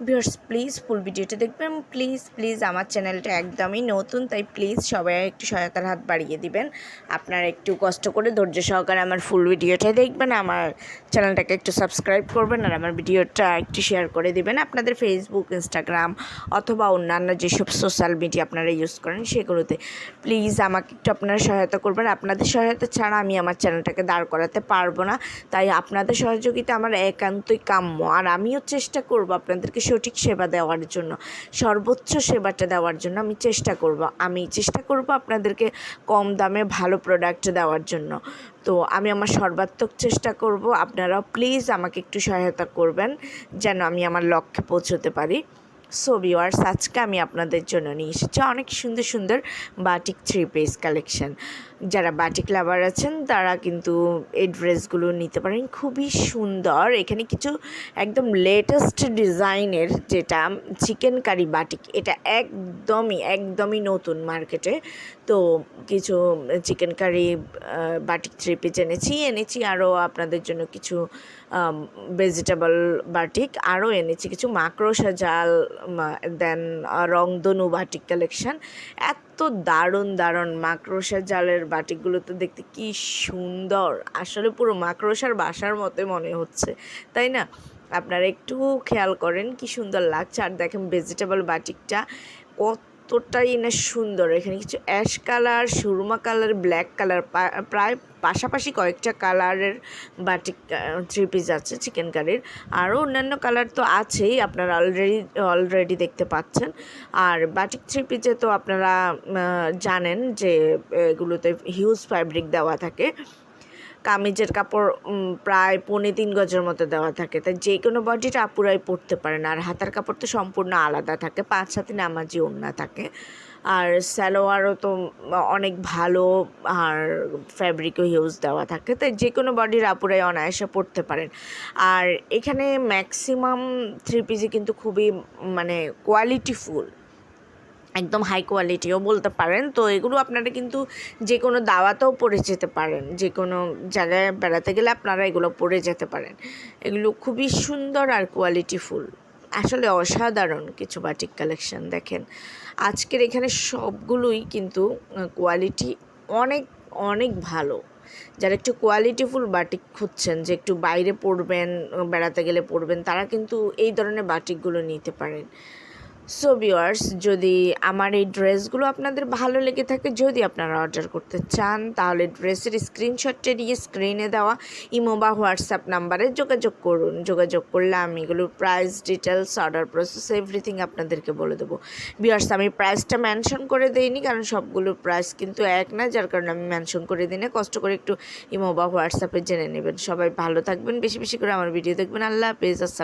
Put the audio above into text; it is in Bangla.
Viewers please full ভিডিওটা দেখবেন। প্লিজ প্লিজ আমার চ্যানেলটা একদমই নতুন, তাই প্লিজ সবাই একটু সহায়তার হাত বাড়িয়ে দিবেন। আপনারা একটু কষ্ট করে ধৈর্য সহকারে আমার ফুল ভিডিওটা দেখবেন, আমার চ্যানেলটাকে একটু সাবস্ক্রাইব করবেন, আর আমার ভিডিওটা একটু শেয়ার করে দিবেন। আপনাদের ফেসবুক ইনস্টাগ্রাম অথবা অন্যান্য যেসব সোশ্যাল মিডিয়া আপনারা ইউজ করেন, সেগুলোতে প্লিজ আমাকে একটু আপনারা সহায়তা করবেন। আপনাদের সহায়তা ছাড়া আমি আমার চ্যানেলটাকে দাঁড় করাতে পারব না। তাই আপনাদের সহযোগিতা আমার একান্তই কাম্য। আর আমিও চেষ্টা করব আপনাদেরকে সঠিক সেবা দেওয়ার জন্য, সর্বোচ্চ সেবাটা দেওয়ার জন্য আমি চেষ্টা করব। আমি চেষ্টা করব আপনাদেরকে কম দামে ভালো প্রোডাক্ট দেওয়ার জন্য। তো আমি আমার সর্বাত্মক চেষ্টা করব আপনারা প্লিজ আমাকে একটু সহায়তা করবেন, যেন আমি আমার লক্ষ্যে পৌঁছতে পারি। সো ভিওয়ার্স আজকে আমি আপনাদের জন্য নিয়ে এসেছি অনেক সুন্দর সুন্দর বাটিক থ্রি পিস কালেকশন যারা বাটিক লাভার আছেন, তারা কিন্তু এই ড্রেসগুলো নিতে পারেন। খুবই সুন্দর। এখানে কিছু একদম লেটেস্ট ডিজাইনের যেটা চিকেন কারি বাটিক এটা একদমই একদমই নতুন মার্কেটে তো কিছু chicken curry batik three piece এনেছি। এনেছি আরও আপনাদের জন্য কিছু ভেজিটেবল বাটিক আরও এনেছি কিছু মাকড়সা জাল দেন রংধনু বাটিক কালেকশন এত দারুণ দারুণ মাকড়সার জালের বাটিকগুলো তো দেখতে কি সুন্দর। আসলে পুরো মাকড়সার বাসার মতে মনে হচ্ছে, তাই না? আপনারা একটু খেয়াল করেন কি সুন্দর লাগছে। আর দেখেন ভেজিটেবল বাটিকটা কতটাই না সুন্দর। এখানে কিছু অ্যাশ কালার সুরমা কালার ব্ল্যাক কালার প্রায় পাশাপাশি কয়েকটা কালারের বাটিক থ্রি পিস আছে চিকেন কারির আরও অন্যান্য কালার তো আছেই, আপনারা অলরেডি অলরেডি দেখতে পাচ্ছেন। আর বাটিক থ্রি পিসে তো আপনারা জানেন যে, এগুলোতে হিউজ ফ্যাব্রিক দেওয়া থাকে। কামিজের কাপড় প্রায় পৌনে তিন গজের মতো দেওয়া থাকে। তাই যে কোনো বডিটা আপুরাই পরতে পারেন। আর হাতার কাপড় তো সম্পূর্ণ আলাদা থাকে, পাঁচ সাথে নামাজি ওড়না থাকে। আর স্যালোয়ারও তো অনেক ভালো আর ফ্যাব্রিকও হিউজ দেওয়া থাকে। তাই যে কোনো বডির আপুরাই অনায়াসে পরতে পারেন। আর এখানে ম্যাক্সিমাম থ্রি পিজি কিন্তু খুবই মানে কোয়ালিটিফুল একদম হাই কোয়ালিটিও বলতে পারেন। তো এগুলো আপনারা কিন্তু যে কোনো দাওয়াতেও পরে যেতে পারেন। যে কোনো জায়গায় বেড়াতে গেলে আপনারা এগুলো পরে যেতে পারেন। এগুলো খুবই সুন্দর আর কোয়ালিটিফুল আসলে অসাধারণ কিছু বাটিক কালেকশন দেখেন। আজকের এখানে সবগুলোই কিন্তু কোয়ালিটি অনেক অনেক ভালো। যারা একটু কোয়ালিটিফুল বাটিক খুঁজছেন, যে একটু বাইরে পড়বেন, বেড়াতে গেলে পড়বেন, তারা কিন্তু এই ধরনের বাটিকগুলো নিতে পারেন। সো ভিওয়ার্স যদি আমার এই ড্রেসগুলো আপনাদের ভালো লেগে থাকে, যদি আপনারা অর্ডার করতে চান, তাহলে ড্রেসের স্ক্রিনশটটা নিয়ে স্ক্রিনে দেওয়া ইমো বা হোয়াটসঅ্যাপ নাম্বারে যোগাযোগ করুন। যোগাযোগ করলে আমি এগুলোর price details order process everything আপনাদেরকে বলে দেবো। ভিওয়ার্স আমি প্রাইসটা মেনশন করে দিইনি, কারণ সবগুলোর প্রাইস কিন্তু এক না, যার কারণে আমি মেনশন করে দিই কষ্ট করে একটু ইমো বা হোয়াটসঅ্যাপে জেনে নেবেন। সবাই ভালো থাকবেন, বেশি বেশি করে আমার ভিডিও দেখবেন। আল্লাহ হাফেজ, আসসালাম